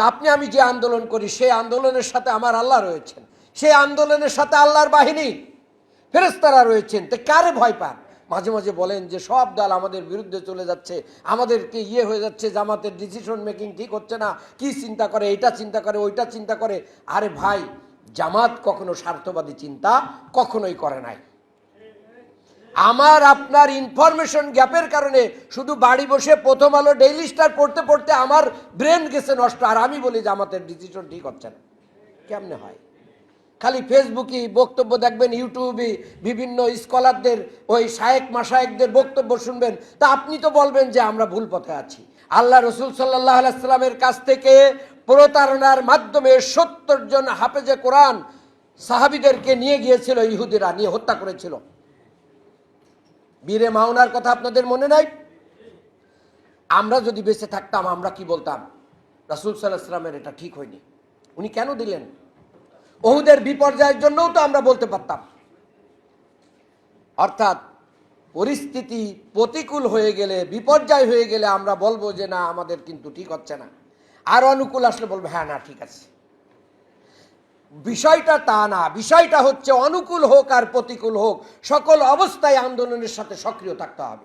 তা আপনি, আমি যে আন্দোলন করি, সেই আন্দোলনের সাথে আমার আল্লাহ রয়েছেন। সেই আন্দোলনের সাথে আল্লাহর বাহিনী। ফেরেস্তারা রয়েছেন। তো কারে ভয় পান? মাঝে মাঝে বলেন যে, সব দল আমাদের বিরুদ্ধে চলে যাচ্ছে। আমাদেরকে ইয়ে হয়ে যাচ্ছে, জামাতের ডিসিশন মেকিং ঠিক হচ্ছে না। কি চিন্তা করে, এটা চিন্তা করে, ওইটা চিন্তা করে। আরে ভাই, জামাত কখনো স্বার্থবাদী চিন্তা কখনোই করে নাই। আমার, আপনার ইনফরমেশন গ্যাপের কারণে শুধু বাড়ি বসে প্রথম আলো ডেইলি স্টার পড়তে পড়তে আমার ব্রেন গেছে নষ্ট। আর আমি বলি যে আমাদের ডিসিশন ঠিক হচ্ছে না। কেমনে হয়? খালি ফেসবুকে বক্তব্য দেখবেন ইউটিউবে বিভিন্ন স্কলারদের ওই শায়েক মাসায়েকদের বক্তব্য শুনবেন। তা আপনি তো বলবেন যে আমরা ভুল পথে আছি। আল্লাহ রসুল সাল্লাহ আলাইস্লামের কাছ থেকে প্রতারণার মাধ্যমে সত্তর জন হাফেজে কোরআন সাহাবিদেরকে নিয়ে গিয়েছিল, ইহুদিরা নিয়ে হত্যা করেছিল। বীরে মাওনার কথা আপনাদের মনে নাই? আমরা যদি বেঁচে থাকতাম, আমরা কি বলতাম? রাসুল সাল্লাহামের এটা ঠিক হয়নি। উনি কেন দিলেন? ওহুদের বিপর্যয়ের জন্যও তো আমরা বলতে পারতাম। অর্থাৎ পরিস্থিতি প্রতিকূল হয়ে গেলে, বিপর্যয় হয়ে গেলে আমরা বলব যে, না, আমাদের কিন্তু ঠিক হচ্ছে না। আর অনুকূল আসলে বলব হ্যাঁ না, ঠিক আছে। বিষয়টা তা না, বিষয়টা হচ্ছে অনুকূল হোক আর প্রতিকূল হোক, সকল অবস্থায় আন্দোলনের সাথে সক্রিয় থাকতে হবে।